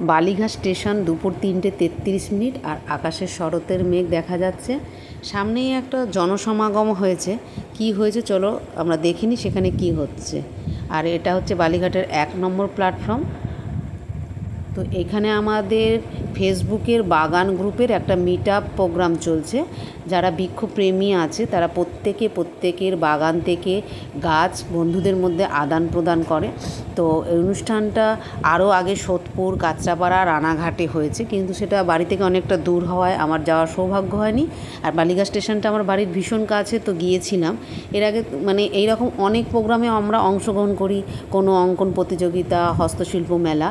Balighat station দুপুর তিনটে তেত্রিশ মিনিট আর আকাশের শরতের মেঘ দেখা যাচ্ছে। সামনেই একটা জনসমাগম হয়েছে। কি হয়েছে চলো আমরা দেখিনি সেখানে কি হচ্ছে। আর এটা হচ্ছে বালিঘাটের এক নম্বর প্ল্যাটফর্ম তো এখানে আমাদের ফেসবুকের বাগান গ্রুপের একটা মিট আপ প্রোগ্রাম চলছে। যারা বৃক্ষপ্রেমী আছে, তারা প্রত্যেকে প্রত্যেকের বাগান থেকে গাছ বন্ধুদের মধ্যে আদান প্রদান করে। তো এই অনুষ্ঠানটা আরও আগে সোদপুর, কাঁচরাপাড়া, রানাঘাটে হয়েছে। কিন্তু সেটা বাড়ি থেকে অনেকটা দূর হওয়ায় আমার যাওয়ার সৌভাগ্য হয়নি। আর বালিঘাট স্টেশনটা আমার বাড়ির ভীষণ কাছে, তো গিয়েছিলাম। এর আগে মানে এই রকম অনেক প্রোগ্রামে আমরা অংশগ্রহণ করি, কোনো অঙ্কন প্রতিযোগিতা, হস্তশিল্প মেলা।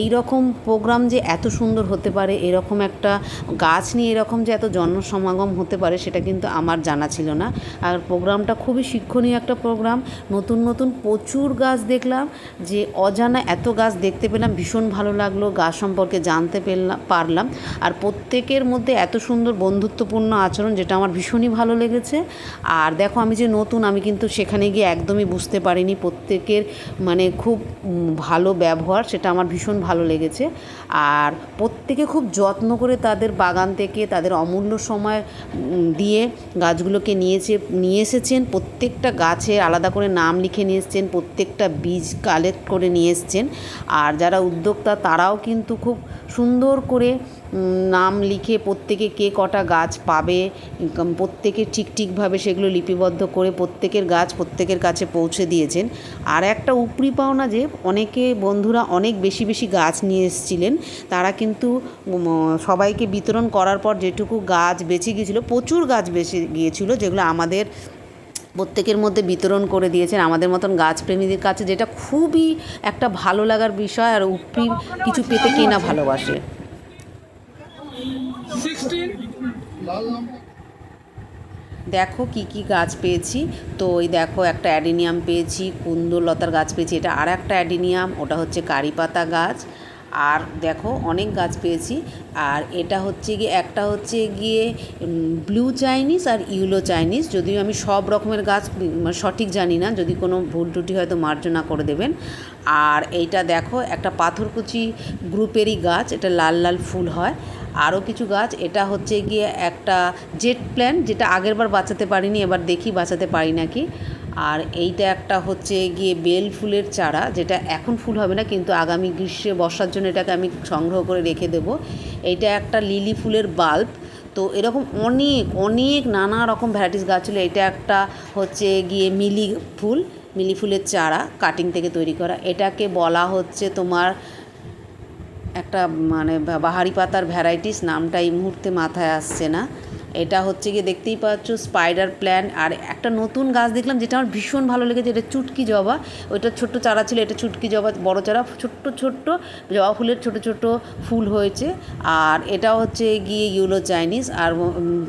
এই রকম প্রোগ্রাম যে এত সুন্দর হতে পারে, এরকম একটা গাছ নিয়ে এরকম যে এত জনসমাগম হতে পারে সেটা কিন্তু আমার জানা ছিল না। আর প্রোগ্রামটা খুবই শিক্ষণীয় একটা প্রোগ্রাম। নতুন নতুন প্রচুর গাছ দেখলাম যে অজানা এত গাছ দেখতে পেলাম, ভীষণ ভালো লাগল, গাছ সম্পর্কে জানতে পেলাম পারলাম। আর প্রত্যেকের মধ্যে এত সুন্দর বন্ধুত্বপূর্ণ আচরণ যেটা আমার ভীষণই ভালো লেগেছে। আর দেখো আমি যে নতুন, আমি কিন্তু সেখানে গিয়ে একদমই বুঝতে পারিনি প্রত্যেকের মানে খুব ভালো ব্যবহার, সেটা আমার ভীষণ ভালো লেগেছে। আর প্রত্যেকে খুব যত্ন করে তাদের বাগান থেকে তাদের অমূল্য সময় দিয়ে গাছগুলোকে নিয়েছে, নিয়ে এসেছেন। প্রত্যেকটা গাছে আলাদা করে নাম লিখে নিয়ে এসছেন, প্রত্যেকটা বীজ কালেক্ট করে নিয়ে এসছেন। আর যারা উদ্যোক্তা তারাও কিন্তু খুব সুন্দর করে নাম লিখে প্রত্যেকে কে কটা গাছ পাবে প্রত্যেকে ঠিক ঠিকভাবে সেগুলো লিপিবদ্ধ করে প্রত্যেকের গাছ প্রত্যেকের কাছে পৌঁছে দিয়েছেন। আর একটা উপরি পাওনা যে, অনেকে বন্ধুরা অনেক বেশি বেশি গাছ নিয়ে এসেছিলেন, তারা কিন্তু সবাইকে বিতরণ করার পর যেটুকু গাছ বেঁচে গিয়েছিল, প্রচুর গাছ বেঁচে গিয়েছিল, যেগুলো আমাদের প্রত্যেকের মধ্যে বিতরণ করে দিয়েছেন। আমাদের মতন গাছপ্রেমীদের কাছে যেটা খুবই একটা ভালো লাগার বিষয় আর উপরি কিছু পেতে কে না ভালোবাসে। দেখো কি কি গাছ পেয়েছি। তো ওই দেখো একটা অ্যাডিনিয়াম পেয়েছি কুন্দলতার গাছ পেয়েছি। এটা আর একটা অ্যাডিনিয়াম ওটা হচ্ছে কারি পাতা গাছ। আর দেখো অনেক গাছ পেয়েছি। আর এটা হচ্ছে গিয়ে, একটা হচ্ছে গিয়ে ব্লু চাইনিজ আর ইউলো চাইনিজ যদিও আমি সব রকমের গাছ সঠিক জানি না, যদি কোনো ভুল ত্রুটি হয়তো মার্জনা করে দেবেন। আর এইটা দেখো, একটা পাথরকুচি গ্রুপেরই গাছ, এটা লাল লাল ফুল হয়। আরও কিছু গাছ, এটা হচ্ছে গিয়ে একটা জেট প্ল্যান যেটা আগেরবার বাঁচাতে পারিনি, এবার দেখি বাঁচাতে পারি নাকি। আর এইটা একটা হচ্ছে গিয়ে বেল ফুলের চারা, যেটা এখন ফুল হবে না, কিন্তু আগামী গ্রীষ্মে বর্ষার জন্য এটাকে আমি সংগ্রহ করে রেখে দেবো। এইটা একটা লিলি ফুলের বাল্ব। তো এরকম অনেক অনেক নানা রকম ভ্যারাইটিস গাছ ছিল। এটা একটা হচ্ছে গিয়ে মিলি ফুল, মিলি ফুলের চারা কাটিং থেকে তৈরি করা। এটাকে বলা হচ্ছে তোমার একটা মানে বাহারি পাতার ভ্যারাইটিস নামটা এই মুহূর্তে মাথায় আসছে না। এটা হচ্ছে গিয়ে দেখতেই পাচ্ছ স্পাইডার প্ল্যান্ট আর একটা নতুন গাছ দেখলাম যেটা আমার ভীষণ ভালো লেগেছে, এটা চুটকি জবা। ওইটা ছোট্ট চারা ছিল, এটা চুটকি জবা, বড় চারা, ছোট্ট ছোট্ট জবা ফুলের ছোট ছোট ফুল হয়েছে। আর এটা হচ্ছে গিয়ে ইউলো চাইনিজ, আর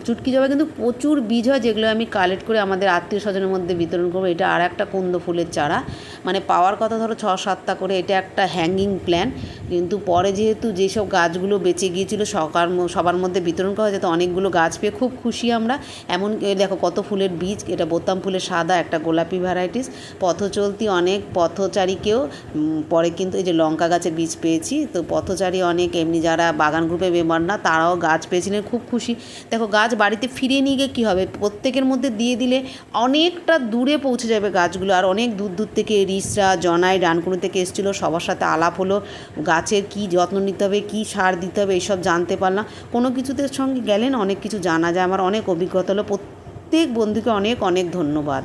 চুটকি জবা কিন্তু প্রচুর বীজ হয়, যেগুলো আমি কালেক্ট করে আমাদের আত্মীয় স্বজনের মধ্যে বিতরণ করব। এটা আর একটা কুন্দ ফুলের চারা। মানে পাওয়ার কথা ধরো ছ সাতটা করে, এটা একটা হ্যাঙ্গিং প্ল্যান কিন্তু পরে যেহেতু যেসব গাছগুলো বেঁচে গিয়েছিল, সকার সবার মধ্যে বিতরণ করা যেত অনেকগুলো গাছ পেয়ে খুব খুশি আমরা। এমন দেখো কত ফুলের বীজ, এটা বোতাম ফুলের সাদা, একটা গোলাপি ভ্যারাইটিস পথ চলতি অনেক, পথচারীকেও পরে কিন্তু এই যে লঙ্কা গাছের বীজ পেয়েছি। তো পথচারী অনেক, এমনি যারা বাগান গ্রুপে মেম্বার না, তারাও গাছ পেয়েছিলেন, খুব খুশি। দেখো গাছ বাড়িতে ফিরিয়ে নিয়ে গিয়ে কী হবে? প্রত্যেকের মধ্যে দিয়ে দিলে অনেকটা দূরে পৌঁছে যাবে গাছগুলো। আর অনেক দূর দূর থেকে রিসরা, জনাই, ডানকুনি থেকে এসেছিল, সবার সাথে আলাপ হলো। গাছের কী যত্ন নিতে হবে, কী সার দিতে হবে, এইসব জানতে পারলাম। কোনো কিছুতে সঙ্গে গেলেন, অনেক কিছু জানা যায়। আমার অনেক অভিজ্ঞতা হলো। প্রত্যেক বন্ধুকে অনেক অনেক ধন্যবাদ।